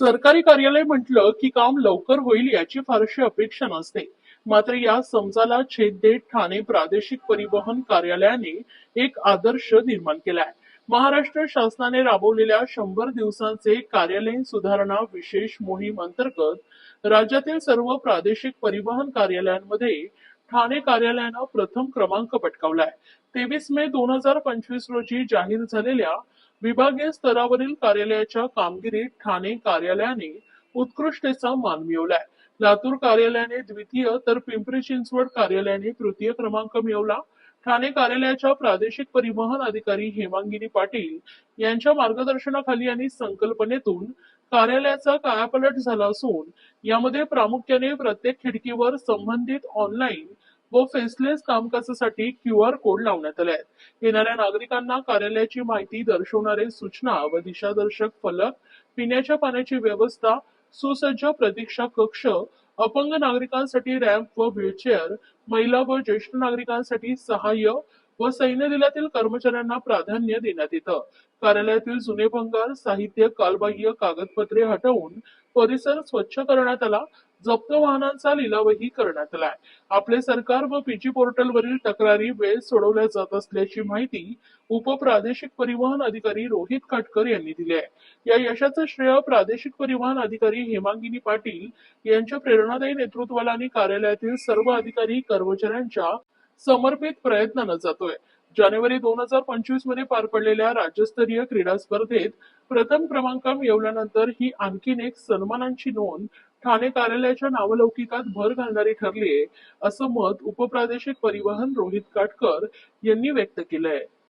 सरकारी कार्यालय म्हटलं की काम लवकर होईल याची फारशी अपेक्षा नसते. मात्र या समजाला छेद देत ठाणे प्रादेशिक परिवहन कार्यालयाने एक आदर्श निर्माण केला आहे महाराष्ट्र शासनाने राबवलेल्या शंभर दिवसांचे कार्यालयीन सुधारणा विशेष मोहीम अंतर्गत राज्यातील सर्व प्रादेशिक परिवहन कार्यालयांमध्ये ठाणे कार्यालयानं प्रथम क्रमांक पटकावलाय. तेवीस मे दोन हजार पंचवीस रोजी जाहीर झालेल्या विभागीय स्तरावरील कार्यालयाच्या कामगिरीत ठाणे कार्यालयाने उत्कृष्टेचा मान मिळवलाय. लातूर कार्यालयाने द्वितीय तर पिंपरी चिंचवड कार्यालयाने तृतीय क्रमांक मिळवला. ठाणे कार्यालयाच्या प्रादेशिक परिवहन अधिकारी हेमांगिनी पाटील यांच्या मार्गदर्शनाखाली आणि संकल्पनेतून कार्यालयाचा कायापलट झाला असून यामध्ये प्रामुख्याने प्रत्येक खिडकीवर संबंधित ऑनलाईन व फेसलेस कामकाजासाठी क्यू आर कोड लावण्यात आले आहेत. येणाऱ्या नागरिकांना कार्यालयाची माहिती दर्शवणारे सूचना व दिशादर्शक फलक पिण्याच्या पाण्याची व्यवस्था सुसज्ज प्रतीक्षा कक्ष अपंग नागरिकांसाठी रॅम्प व व्हीलचेअर महिला व ज्येष्ठ नागरिकांसाठी सहाय्य व सैन्य दलातील कर्मचाऱ्यांना प्राधान्य देण्यात येतं. कार्यालयातील जुने भंगार साहित्य कालबाह्य कागदपत्रे हटवून परिसर स्वच्छ करण्यात आला. जप्त वाहनांचा लिलावही करण्यात आलाय. आपले सरकार व पीजी पोर्टल वरील तक्रारी वेळ सोडवल्या जात असल्याची माहिती उपप्रादेशिक परिवहन अधिकारी रोहित काटकर यांनी दिली आहे. या यशाचं श्रेय प्रादेशिक परिवहन अधिकारी हेमांगिनी पाटील यांच्या प्रेरणादायी नेतृत्वाला आणि कार्यालयातील सर्व अधिकारी कर्मचाऱ्यांच्या समर्पित प्रयत्नानं जातोय. जानेवारी दोन हजार पंचवीसमध्ये पार पडलेल्या राज्यस्तरीय क्रीडा स्पर्धेत प्रथम क्रमांक मिळवल्यानंतर ही आणखीन एक सन्मानांची नोंद ठाणे कार्यालयाच्या नावलौकिकात भर घालणारी ठरली आहे असं मत उपप्रादेशिक परिवहन रोहित काटकर यांनी व्यक्त केलंय.